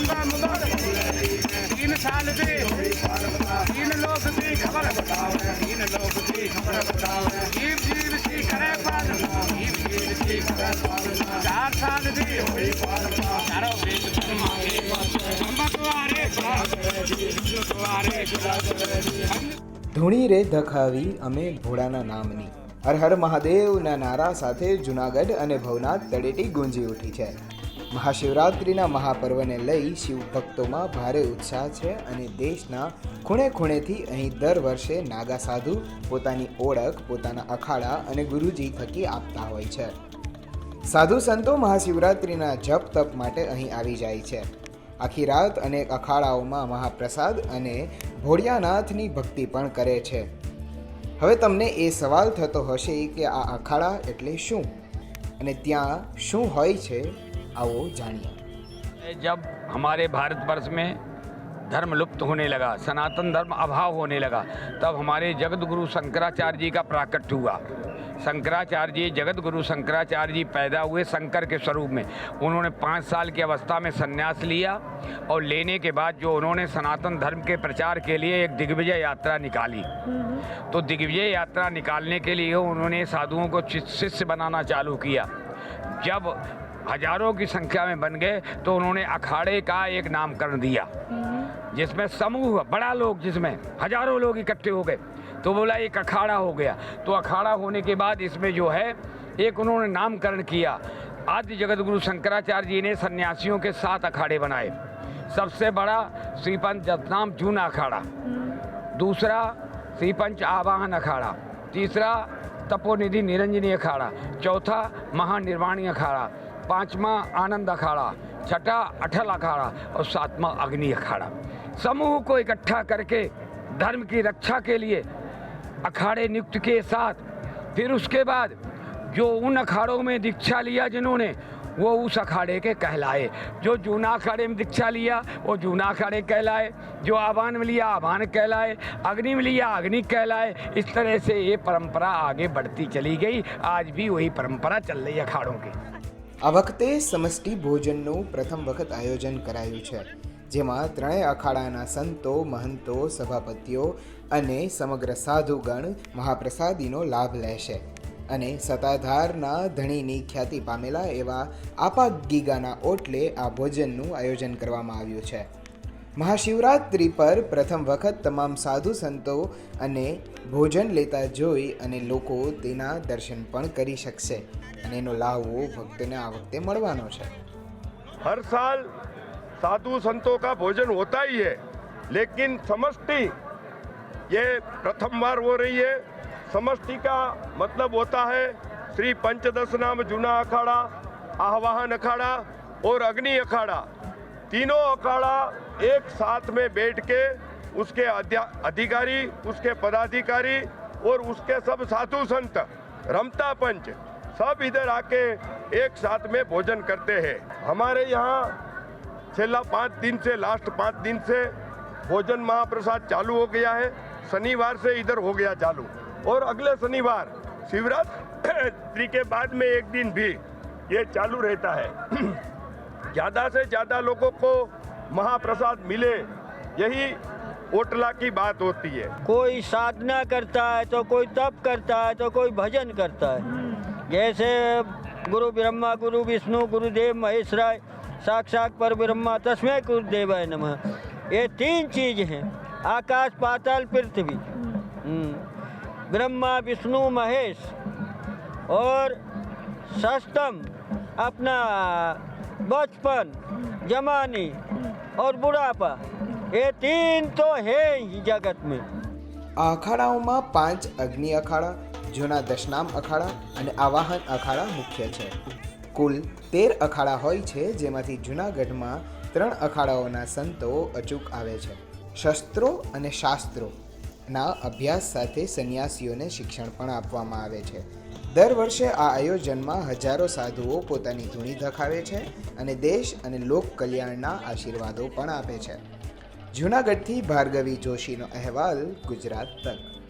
का मुबारक तीन साल दे तीन लोग की खबर तीन लोग की खबर जीव जीव की करे पालन जीव जीव की करे पालन चार साल दी होई चारों वेद परमाए अम्बकवारे हम ધૂણી રે ધખાવી અમે ભોળાના નામની હર હર મહાદેવના નારા સાથે જુનાગઢ અને ભવનાથ તળેટી ગુંજી ઉઠી છે મહાશિવરાત્રિના મહાપર્વને લઈ શિવ ભક્તોમાં ભારે ઉત્સાહ છે અને દેશના ખૂણે ખૂણેથી અહીં દર વર્ષે નાગા સાધુ પોતાની ઓળખ, પોતાના અખાડા અને ગુરુજી થકી આપતા હોય છે. સાધુ સંતો મહાશિવરાત્રિના જપ તપ માટે અહીં આવી જાય છે. આખી રાત અનેક અખાડાઓમાં મહાપ્રસાદ અને ભોળિયાનાથની ભક્તિ પણ કરે છે. હવે તમને એ સવાલ થતો હશે કે આ અખાડા એટલે શું? અને ત્યાં શું હોય છે? आओ जानिए। जब हमारे भारतवर्ष में धर्म लुप्त होने लगा, सनातन धर्म अभाव होने लगा, तब हमारे जगत गुरु शंकराचार्य जी का प्राकट हुआ। शंकराचार्य जी जगत गुरु शंकराचार्य जी पैदा हुए शंकर के स्वरूप में। उन्होंने पाँच साल की अवस्था में संन्यास लिया और लेने के बाद जो उन्होंने सनातन धर्म के प्रचार के लिए एक दिग्विजय यात्रा निकाली। तो दिग्विजय यात्रा निकालने के लिए उन्होंने साधुओं को शिष्य बनाना चालू किया। जब हज़ारों की संख्या में बन गए तो उन्होंने अखाड़े का एक नामकरण दिया जिसमें समूह बड़ा लोग जिसमें हज़ारों लोग इकट्ठे हो गए तो बोला एक अखाड़ा हो गया। तो अखाड़ा होने के बाद इसमें जो है एक उन्होंने नामकरण किया। आदि जगत गुरु शंकराचार्य जी ने सन्यासियों के सात अखाड़े बनाए। सबसे बड़ा श्रीपंच जतनाम जूना अखाड़ा। दूसरा श्रीपंच आवाहन अखाड़ा। तीसरा तपोनिधि निरंजनी अखाड़ा। चौथा महानिर्वाणी अखाड़ा। पांचवा आनंद अखाड़ा छठा अठल अखाड़ा और सातवां अग्नि अखाड़ा। समूह को इकट्ठा करके धर्म की रक्षा के लिए अखाड़े नियुक्त के साथ, फिर उसके बाद जो उन अखाड़ों में दीक्षा लिया जिन्होंने, वो उस अखाड़े के कहलाए। जो जूना अखाड़े में दीक्षा लिया, वो जूना अखाड़े कहलाए। जो आवान में लिया आवान कहलाए। अग्नि में लिया, अग्नि कहलाए। इस तरह से ये परंपरा आगे बढ़ती चली गई। आज भी वही परंपरा चल रही है अखाड़ों की। આ વખતે સમષ્ટિ ભોજનનું પ્રથમ વખત આયોજન કરાયું છે, જેમાં ત્રણેય અખાડાના સંતો, મહંતો, સભાપતિઓ અને સમગ્ર સાધુગણ મહાપ્રસાદીનો લાભ લેશે. અને સત્તાધારના ધણીની ખ્યાતિ પામેલા એવા આપા ગીગાના ઓટલે આ ભોજનનું આયોજન કરવામાં આવ્યું છે. મહાશિવરાત્રિ પર પ્રથમ વખત તમામ સાધુ સંતો અને ભોજન લેતા જોઈ અને લોકો તેના દર્શન પણ કરી શકશે અને એનો લાહવો ભક્તને આ વખતે મળવાનો છે हर साल साधु संतों का भोजन होता ही है लेकिन समष्टि ये प्रथम बार हो रही है समष्टि का मतलब होता है श्री पंचदश नाम जूना अखाड़ा आह्वाहन अखाड़ा और अग्नि अखाड़ा तीनों अखाड़ा एक साथ में बैठ के उसके अधिकारी, उसके पदाधिकारी और उसके सब साधु संत, रमता पंच, सब इधर आके एक साथ में भोजन करते हैं। हमारे यहाँ छेला पाँच दिन से, लास्ट पाँच दिन से भोजन महाप्रसाद चालू हो गया है। शनिवार से इधर हो गया चालू। और अगले शनिवार, शिवरात्रि के बाद में एक दिन भी ये चालू रहता है। ज़्यादा से ज़्यादा लोगों को महाप्रसाद मिले, यही ओटला की बात होती है। कोई साधना करता है तो कोई तप करता है तो कोई भजन करता है। जैसे गुरु ब्रह्मा, गुरु विष्णु, गुरुदेव महेश राय, साक्षात पर ब्रह्मा, तस्मै है नम। ये तीन चीज़ हैं, आकाश, पाताल, पृथ्वी। हम्म। ब्रह्मा, विष्णु, महेश। और सस्तम अपना बचपन जमानी और बुढ़ापा ये तीन तो है ही जगत में આ અખાડાઓમાં પાંચ અગ્નિ અખાડા જૂના દશનામ અખાડા અને આવાહન અખાડા મુખ્ય છે કુલ તેર અખાડા હોય છે જેમાંથી જૂનાગઢમાં ત્રણ અખાડાઓના સંતો અચૂક આવે છે શસ્ત્રો અને શાસ્ત્રોના અભ્યાસ સાથે સંન્યાસીઓને શિક્ષણ પણ આપવામાં આવે છે દર વર્ષે આ આયોજનમાં હજારો સાધુઓ પોતાની ધૂણી ધખાવે છે અને દેશ અને લોક કલ્યાણના આશીર્વાદો પણ આપે છે. જૂનાગઢથી ભાર્ગવી જોશીનો અહેવાલ ગુજરાત તક